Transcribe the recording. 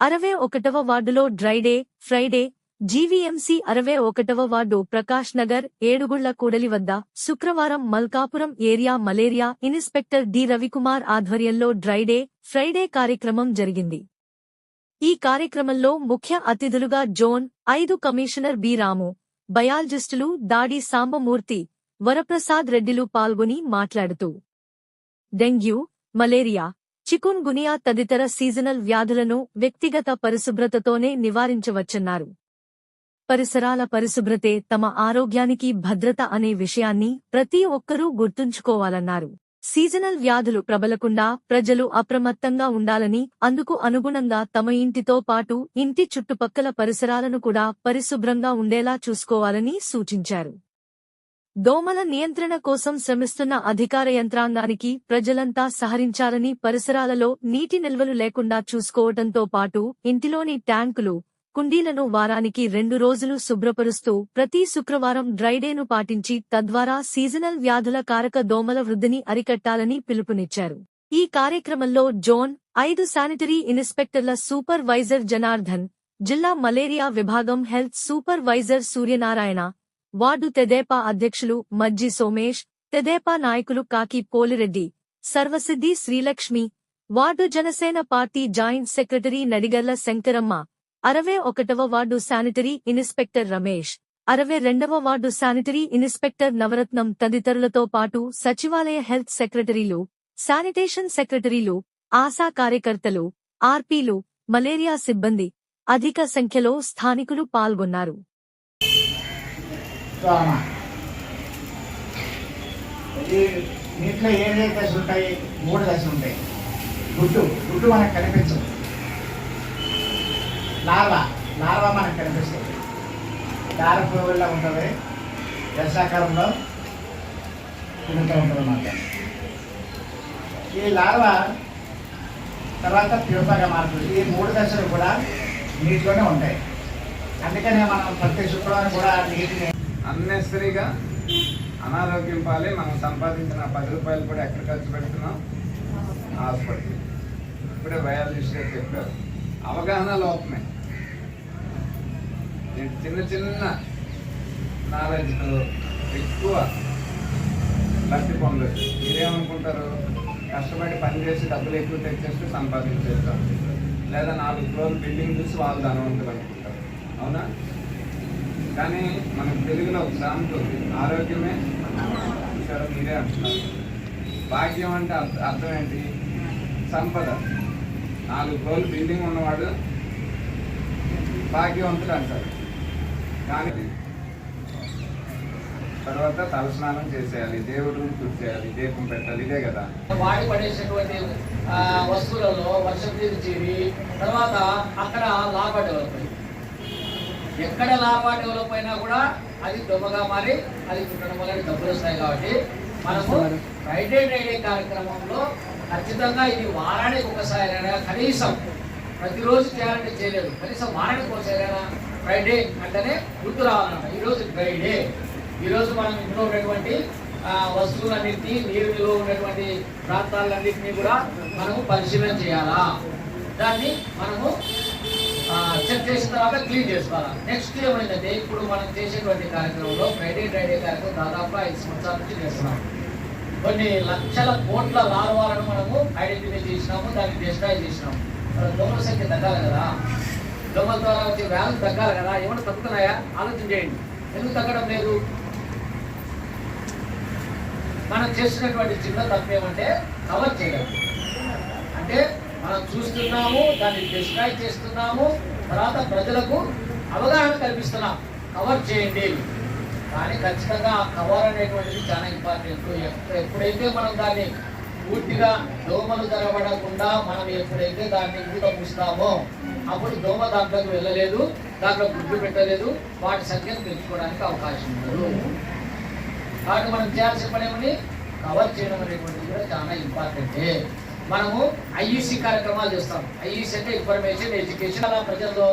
అరవై ఒకటవ వార్డులో డ్రైడే ఫ్రైడే జీవీఎంసీ అరవై ఒకటవ వార్డు ప్రకాష్ నగర్ ఏడుగుళ్ళ కూడలి వద్ద శుక్రవారం Malkapuram area malaria inspector D Ravikumar ఆధ్వర్యంలో డ్రైడే ఫ్రైడే కార్యక్రమం జరిగింది. ఈ కార్యక్రమంలో ముఖ్య అతిథులుగా జోన్ ఐదు కమిషనర్ బి రాము బయాలజిస్టులు దాడి సాంబమూర్తి వరప్రసాద్ రెడ్డిలు పాల్గొని మాట్లాడుతూ. డెంగ్యూ మలేరియా చికున్ గునియా తదితర సీజనల్ వ్యాధులను వ్యక్తిగత పరిశుభ్రతతోనే నివారించవచ్చన్నారు. పరిసరాల పరిశుభ్రతే తమ ఆరోగ్యానికి భద్రత అనే విషయాన్ని ప్రతి ఒక్కరూ గుర్తుంచుకోవాలన్నారు. సీజనల్ వ్యాధులు ప్రబలకుండా ప్రజలు అప్రమత్తంగా ఉండాలని అందుకు అనుగుణంగా తమ ఇంటితో పాటు ఇంటి చుట్టుపక్కల పరిసరాలను కూడా పరిశుభ్రంగా ఉండేలా చూసుకోవాలని సూచించారు. దోమల నియంత్రణ కోసం శ్రమిస్తున్న అధికార యంత్రాంగానికి ప్రజలంతా సహరించాలని పరిసరాలలో నీటి నిల్వలు లేకుండా చూసుకోవటంతో పాటు ఇంటిలోని ట్యాంకులు కుండీలను వారానికి రెండు రోజులు శుభ్రపరుస్తూ ప్రతి శుక్రవారం డ్రైడేను పాటించి తద్వారా సీజనల్ వ్యాధుల కారక దోమల వృద్ధిని అరికట్టాలని పిలుపునిచ్చారు. ఈ కార్యక్రమంలో జోన్ ఐదు శానిటరీ ఇన్స్పెక్టర్ల సూపర్వైజర్ జనార్దన్ జిల్లా మలేరియా విభాగం health supervisor Suryanarayana ward Tedepa అధ్యక్షులు మజ్జి సోమేష్ తెదేపా నాయకులు Kaki Polireddy Sarvasiddhi Srilakshmi ward Janasena party joint secretary Nadigarla Shankaramma అరవై ఒకటవ వార్డు శానిటరీ ఇన్స్పెక్టర్ రమేష్ అరవై రెండవ వార్డు శానిటరీ ఇన్స్పెక్టర్ నవరత్నం తదితరులతో పాటు సచివాలయ హెల్త్ సెక్రటరీలు శానిటేషన్ సెక్రటరీలు ఆశా కార్యకర్తలు ఆర్పీలు మలేరియా సిబ్బంది అధిక సంఖ్యలో స్థానికులు పాల్గొన్నారు. దోమ ఈ నీటిలో ఏదైతే దశలు ఉంటాయి? మూడు దశలు ఉంటాయి. గుడ్డు. గుడ్డు మనకు కనిపించదు. లార్వా. లార్వా మనకు కనిపిస్తుంది. దార ఉంటుంది. దశాకాలంలో తిరుగుతూ ఉంటుంది అన్నమాట. ఈ లార్వా తర్వాత ప్యూపాగా మారుతుంది ఈ మూడు దశలు కూడా నీటిలోనే ఉంటాయి. అందుకనే మనం ప్రతి శుక్రవారం కూడా నీటిని అన్నెసరీగా అనారోగ్యం పాలే మనం సంపాదించిన పది రూపాయలు కూడా ఎక్కడ ఖర్చు పెడుతున్నాం? హాస్పిటల్. ఇప్పుడే బయాలజిస్ట్ గారు చెప్పారు. అవగాహన లోపమే. చిన్న చిన్న నాలెడ్జ్తో ఎక్కువ లబ్ధి పొందదు మీరేమనుకుంటారు? కష్టపడి పని చేసి డబ్బులు ఎక్కువ తెచ్చేస్తూ సంపాదించేస్తాం లేదా నాలుగు ఫ్లోర్ బిల్డింగ్ చూసి వాళ్ళు ధనవంతులు అనుకుంటారు అవునా? కానీ మనకు తెలుగులో ఒక సామెత ఉంది ఆరోగ్యమే చూసారా మీరే అంటున్నారు. భాగ్యం అంటే అర్థం ఏంటి సంపద. నాలుగు రోజులు బిల్డింగ్ ఉన్నవాడు భాగ్యవంతుడు అంటారు. కానీ తర్వాత తలస్నానం చేసేయాలి దేవుడు చేయాలి దీపం పెట్టాలి ఇదే కదా. వాడి పడేసినటువంటి వస్తువులలో వర్షం నీరు తర్వాత అక్కడ లాభా డెవలప్ ఎక్కడ లాభా డెవలప్ అయినా కూడా అది దొమ్మగా మారి అది కుట్టడం వల్ల డబ్బులు వస్తాయి కాబట్టి మనము ఫ్రైడే డ్రైడే కార్యక్రమంలో ఖచ్చితంగా ఇది వారానికి ఒకసారి కనీసం ప్రతిరోజు చేయాలంటే చేయలేదు. కనీసం వారానికి ఒకసారైనా ఫ్రైడే అంటేనే గుర్తు రావాలన్నమాట. ఈరోజు ఫ్రైడే ఈరోజు మనం ఇంట్లో ఉన్నటువంటి వస్తువులన్నింటినీ నీరు నిలువ ఉన్నటువంటి ప్రాంతాలన్నింటినీ కూడా మనము పరిశీలన చేయాలా? దాన్ని మనము చెక్ చేసిన తర్వాత క్లీన్ చేసుకోవాలి? నెక్స్ట్ ఏమైందంటే ఇప్పుడు మనం చేసేటువంటి కార్యక్రమంలో ఫ్రైడే ఫ్రైడే కార్యక్రమం దాదాపు ఐదు సంవత్సరాల నుంచి చేస్తున్నాం. కొన్ని లక్షల కోట్ల లార్వాలను మనము ఐడెంటిఫై చేసినాము దాన్ని డిస్ట్రాయ్ చేసినాము. మరి దోమల సంఖ్య తగ్గాలి కదా? దొంగల ద్వారా వచ్చే వ్యాధులు తగ్గాలి కదా? ఏమైనా తగ్గుతున్నాయా? ఆలోచన చేయండి. ఎందుకు తగ్గడం లేదు? మనం చేసినటువంటి చిన్న తప్పు ఏమంటే కవర్ చేయడం. అంటే మనం చూస్తున్నాము దాన్ని డిస్ట్రాయ్ చేస్తున్నాము తర్వాత ప్రజలకు అవగాహన కల్పిస్తున్నాం. కవర్ చేయండి. కానీ ఖచ్చితంగా ఆ కవర్ అనేటువంటిది చాలా ఇంపార్టెంట్ ఎప్పుడైతే మనం దాన్ని పూర్తిగా దోమలు జరగబడకుండా మనం ఎప్పుడైతే దాన్ని ఊట పూస్తామో అప్పుడు దోమ దాంట్లోకి వెళ్ళలేదు దాంట్లో గుడ్లు పెట్టలేదు వాటి సంఖ్యను పెంచుకోవడానికి అవకాశం ఉండదు. కాబట్టి మనం చేయాల్సిన పని ఏమని కవర్ చేయడం అనేటువంటిది కూడా చాలా ఇంపార్టెంటే మనము ఐఈసి కార్యక్రమాలు చేస్తాం. ఐఈసి అంటే ఇన్ఫర్మేషన్ ఎడ్యుకేషన్ అలా ప్రజల్లో